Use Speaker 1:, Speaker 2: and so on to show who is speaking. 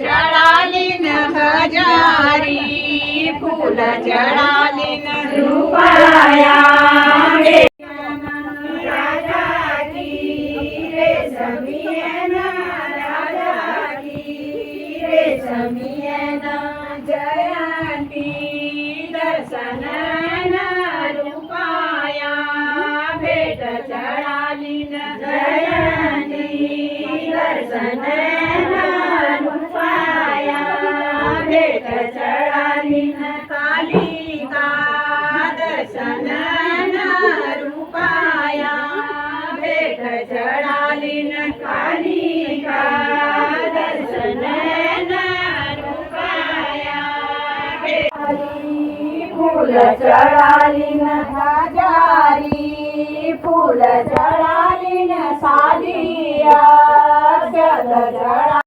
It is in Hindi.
Speaker 1: चढाली न हजारी फुल चढाली न रूपाया राजा की रेशमियन राजा की रेशमियन जयंती दर्शन। भेट चढाली न कालिका दर्शन रूपाया भेट चढाली न कालिका दर्शन रूपाया फूल चढाली हजारी फूल चढाली सालिया